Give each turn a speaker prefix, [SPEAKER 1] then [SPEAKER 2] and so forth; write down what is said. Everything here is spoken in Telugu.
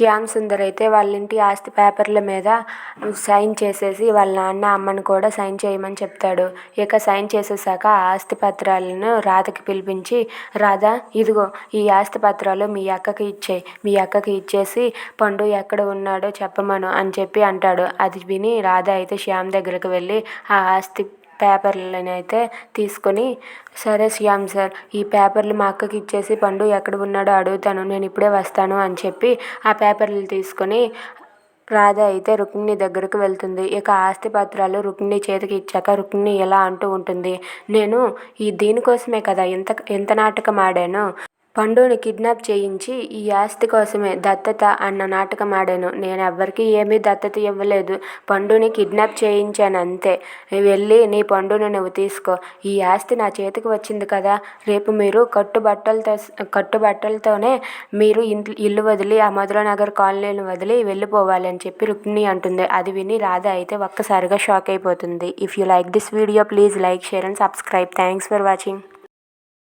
[SPEAKER 1] శ్యామ్ సుందర్ అయితే వాళ్ళ ఇంటి ఆస్తి పేపర్ల మీద సైన్ చేసేసి వాళ్ళ నాన్న అమ్మని కూడా సైన్ చేయమని చెప్తాడు. ఇక సైన్ చేసేసాక ఆ ఆస్తి పత్రాలను రాధకి పిలిపించి రాధ ఇదిగో ఈ ఆస్తి పత్రాలు మీ అక్కకి ఇచ్చేయి. మీ అక్కకి ఇచ్చేసి పండు ఎక్కడ ఉన్నాడో చెప్పమను అని చెప్పి అంటాడు. అది విని రాధ అయితే శ్యామ్ దగ్గరికి వెళ్ళి ఆ ఆస్తి పేపర్లని అయితే తీసుకొని సరే శ్యామ్ సార్ ఈ పేపర్లు మా అక్కకి ఇచ్చేసి పండు ఎక్కడ ఉన్నాడో అడుగుతాను నేను ఇప్పుడే వస్తాను అని చెప్పి ఆ పేపర్లు తీసుకొని రాధ అయితే రుక్మిణి దగ్గరకు వెళ్తుంది. ఇక ఆస్తి పత్రాలు రుక్మిణి చేతికి ఇచ్చాక రుక్మిణి ఎలా అంటూ ఉంటుంది. నేను ఈ దీనికోసమే కదా ఎంత ఎంత నాటకం ఆడాను. పండుని కిడ్నాప్ చేయించి ఈ ఆస్తి కోసమే దత్తత అన్న నాటకం ఆడాను. నేను ఎవ్వరికీ ఏమీ దత్తత ఇవ్వలేదు. పండుని కిడ్నాప్ చేయించాను అంతే వెళ్ళి నీ పండుని నువ్వు తీసుకో. ఈ ఆస్తి నా చేతికి వచ్చింది కదా. రేపు మీరు కట్టుబట్టలతో కట్టుబట్టలతోనే మీరు ఇంట్లో ఇల్లు వదిలి ఆ మధురనగర్ కాలనీని వదిలి వెళ్ళిపోవాలి అని చెప్పి రుక్మిణి అంటుంది. అది విని రాధ అయితే ఒక్కసారిగా షాక్ అయిపోతుంది. If you like this video please like share and subscribe thanks for watching